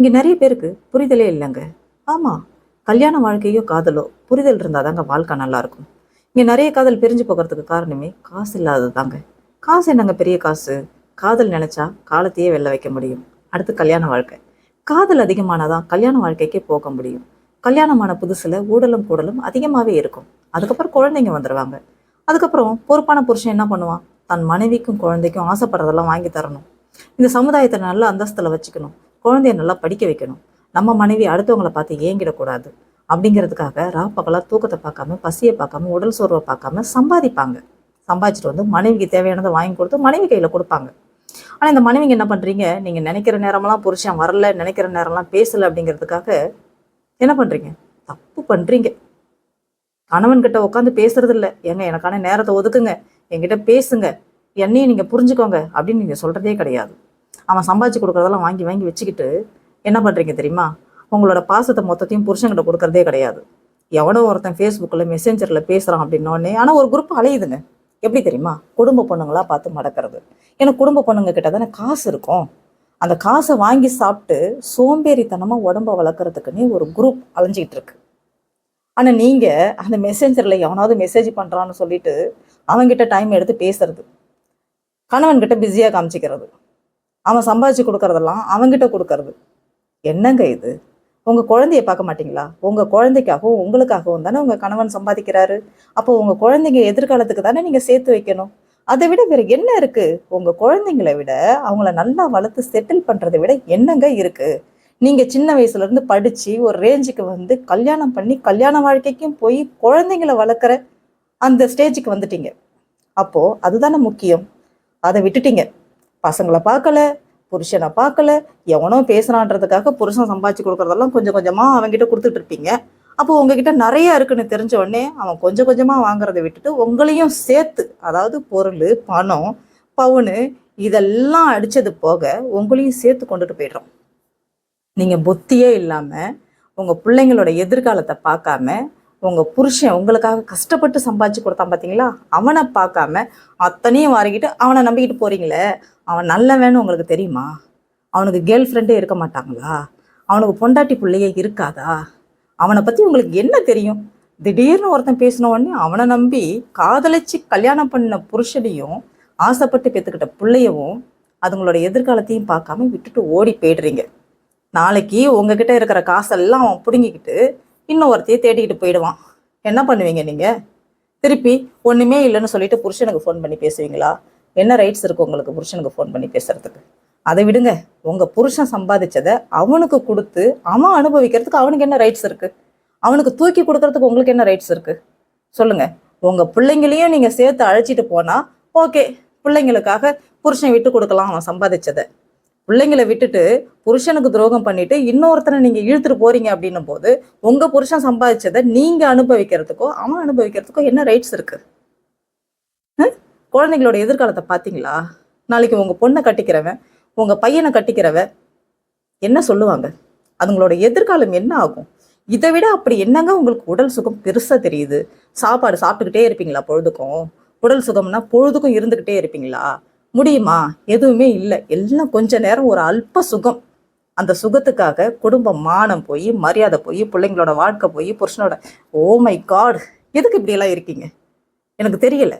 இங்கே நிறைய பேருக்கு புரிதலே இல்லைங்க. ஆமாம் கல்யாண வாழ்க்கையோ காதலோ புரிதல் இருந்தால் தாங்க வாழ்க்கை நல்லாயிருக்கும் இங்கே நிறைய காதல் பிரிஞ்சு போகிறதுக்கு காரணமே காசு இல்லாதது தாங்க காசு என்னங்க பெரிய காசு? காதல் நினச்சா காலத்தையே வெளில வைக்க முடியும். அடுத்து கல்யாண வாழ்க்கை. காதல் அதிகமானாதான் கல்யாண வாழ்க்கைக்கே போக முடியும். கல்யாணமான புதுசில் ஊடலும் கூடலும் அதிகமாகவே இருக்கும். அதுக்கப்புறம் குழந்தைங்க வந்துடுவாங்க அதுக்கப்புறம் பொறுப்பான புருஷன் என்ன பண்ணுவான்? தன் மனைவிக்கும் குழந்தைக்கும் ஆசைப்படுறதெல்லாம் வாங்கி தரணும். இந்த சமுதாயத்தை நல்ல அந்தஸ்தில் வச்சுக்கணும். குழந்தைய நல்லா படிக்க வைக்கணும். நம்ம மனைவி அடுத்தவங்களை பார்த்து ஏங்கிடக்கூடாது. அப்படிங்கிறதுக்காக ரா பகலாக தூக்கத்தை பார்க்காம பசியை பார்க்காம உடல் சோர்வை பார்க்காம சம்பாதிப்பாங்க. சம்பாதிச்சுட்டு வந்து மனைவிக்கு தேவையானதை வாங்கி கொடுத்து மனைவி கையில் கொடுப்பாங்க. ஆனால் இந்த மனைவிங்க என்ன பண்ணுறீங்க நீங்கள் நினைக்கிற நேரமெல்லாம் புருஷன் வரல நினைக்கிற நேரம்லாம் பேசலை அப்படிங்கிறதுக்காக என்ன பண்ணுறீங்க தப்பு பண்ணுறீங்க கணவன்கிட்ட உட்காந்து பேசுறது இல்லை ஏங்க எனக்கான நேரத்தை ஒதுக்குங்க. என்கிட்ட பேசுங்க. என்னையும் நீங்கள் புரிஞ்சுக்கோங்க அப்படின்னு நீங்கள் சொல்கிறதே கிடையாது. அவன் சம்பாதிச்சு கொடுக்குறதெல்லாம் வாங்கி வாங்கி வச்சுக்கிட்டு என்ன பண்ணுறீங்க தெரியுமா? உங்களோட பாசத்தை மொத்தத்தையும் புருஷன்கிட்ட கொடுக்கறதே கிடையாது. எவனோ ஒருத்தன் ஃபேஸ்புக்கில் மெசேஞ்சரில் பேசுகிறான் அப்படின்னோடனே ஆனால் ஒரு குரூப் அலையுதுங்க. எப்படி தெரியுமா? குடும்ப பொண்ணுங்களாக பார்த்து மடக்கிறது. ஏன்னா குடும்ப பொண்ணுங்க கிட்ட தானே காசு இருக்கும். அந்த காசை வாங்கி சாப்பிட்டு சோம்பேறித்தனமாக உடம்ப வளர்க்குறதுக்குன்னே ஒரு குரூப் அலைஞ்சிக்கிட்டு இருக்கு. ஆனால் நீங்கள் அந்த மெசேஞ்சரில் எவனாவது மெசேஜ் பண்ணுறான்னு சொல்லிட்டு அவங்ககிட்ட டைம் எடுத்து பேசுறது. கணவன்கிட்ட பிஸியாக காமிச்சிக்கிறது. அவன் சம்பாதிச்சு கொடுக்கறதெல்லாம் அவன்கிட்ட கொடுக்கறது. என்னங்க இது? உங்கள் குழந்தைய பார்க்க மாட்டீங்களா? உங்கள் குழந்தைக்காகவும் உங்களுக்காகவும் தானே உங்கள் கணவன் சம்பாதிக்கிறாரு. அப்போ உங்கள் குழந்தைங்க எதிர்காலத்துக்கு தானே நீங்கள் சேர்த்து வைக்கணும். அதை விட வேறு என்ன இருக்குது உங்கள் குழந்தைங்களை விட அவங்கள நல்லா வளர்த்து செட்டில் பண்ணுறதை விட என்னங்க இருக்குது நீங்கள் சின்ன வயசுலேருந்து படித்து ஒரு ரேஞ்சுக்கு வந்து கல்யாணம் பண்ணி கல்யாண வாழ்க்கைக்கும் போய் குழந்தைங்களை வளர்க்குற அந்த ஸ்டேஜுக்கு வந்துட்டீங்க. அப்போது அதுதானே முக்கியம். அதை விட்டுட்டீங்க. பசங்களை பார்க்கல புருஷனை பார்க்கல எவனோ பேசுறான்றதுக்காக புருஷன் சம்பாதிச்சு கொடுக்கறதெல்லாம் கொஞ்சம் கொஞ்சமா அவங்ககிட்ட கொடுத்துட்டு இருப்பீங்க. அப்போ உங்ககிட்ட நிறைய இருக்குன்னு தெரிஞ்ச உடனே அவன் கொஞ்சம் கொஞ்சமா வாங்குறதை விட்டுட்டு உங்களையும் சேர்த்து அதாவது பொருள் பணம் பவுனு இதெல்லாம் அடிச்சது போக உங்களையும் சேர்த்து கொண்டுட்டு போயிடுறோம். நீங்க புத்தியே இல்லாம உங்க பிள்ளைங்களோட எதிர்காலத்தை பார்க்காம உங்கள் புருஷன் உங்களுக்காக கஷ்டப்பட்டு சம்பாதிச்சு கொடுத்தான் பார்த்தீங்களா அவனை பார்க்காம அத்தனையும் வாரிக்கிட்டு அவனை நம்பிக்கிட்டு போகிறீங்களே அவன் நல்லவன்னு உங்களுக்கு தெரியுமா? அவனுக்கு கேர்ள் ஃப்ரெண்டே இருக்க மாட்டாங்களா? அவனுக்கு பொண்டாட்டி பிள்ளையே இருக்காதா? அவனை பற்றி உங்களுக்கு என்ன தெரியும்? திடீர்னு ஒருத்தன் பேசின உடனே அவனை நம்பி காதலிச்சு கல்யாணம் பண்ண புருஷனையும் ஆசைப்பட்டு பெற்றுக்கிட்ட பிள்ளையவும் அதுங்களோட எதிர்காலத்தையும் பார்க்காம விட்டுட்டு ஓடி போயிடுறீங்க. நாளைக்கு உங்ககிட்ட இருக்கிற காசெல்லாம் அவன் பிடுங்கிக்கிட்டு இன்னொருத்தையே தேடிக்கிட்டு போயிடுவான். என்ன பண்ணுவீங்க நீங்கள் திருப்பி ஒன்றுமே இல்லைன்னு சொல்லிட்டு புருஷனுக்கு ஃபோன் பண்ணி பேசுவீங்களா? என்ன ரைட்ஸ் இருக்குது உங்களுக்கு புருஷனுக்கு ஃபோன் பண்ணி பேசுறதுக்கு? அதை விடுங்க. உங்கள் புருஷன் சம்பாதிச்சதை அவனுக்கு கொடுத்து அவன் அனுபவிக்கிறதுக்கு அவனுக்கு என்ன ரைட்ஸ் இருக்குது அவனுக்கு தூக்கி கொடுக்கறதுக்கு உங்களுக்கு என்ன ரைட்ஸ் இருக்குது சொல்லுங்கள் உங்கள் பிள்ளைங்களையும் நீங்கள் சேர்த்து அழைச்சிட்டு போனால் ஓகே பிள்ளைங்களுக்காக புருஷன் விட்டு கொடுக்கலாம் அவன் சம்பாதிச்சதை. பிள்ளைங்களை விட்டுட்டு புருஷனுக்கு துரோகம் பண்ணிட்டு இன்னொருத்தனை நீங்க இழுத்துட்டு போறீங்க அப்படின்னும் போது உங்க புருஷன் சம்பாதிச்சதை நீங்க அனுபவிக்கிறதுக்கோ அவன் அனுபவிக்கிறதுக்கோ என்ன ரைட்ஸ் இருக்கு? குழந்தைங்களோட எதிர்காலத்தை பாத்தீங்களா நாளைக்கு உங்க பொண்ணை கட்டிக்கிறவன் உங்க பையனை கட்டிக்கிறவன் என்ன சொல்லுவாங்க? அதுங்களோட எதிர்காலம் என்ன ஆகும்? இதை விட அப்படி என்னங்க உங்களுக்கு உடல் சுகம் பெருசா தெரியுது? சாப்பாடு சாப்பிட்டுக்கிட்டே இருப்பீங்களா பொழுதுக்கும்? உடல் சுகம்னா பொழுதுக்கும் இருந்துக்கிட்டே இருப்பீங்களா? முடியுமா? எதுவுமே இல்லை. எல்லாம் கொஞ்ச நேரம் ஒரு அல்ப சுகம். அந்த சுகத்துக்காக குடும்பம் மானம் போய் மரியாதை போய் பிள்ளைங்களோட வாழ்க்கை போய் புருஷனோட ஓ மை காட் எதுக்கு இப்படியெல்லாம் இருக்கீங்க? எனக்கு தெரியலை.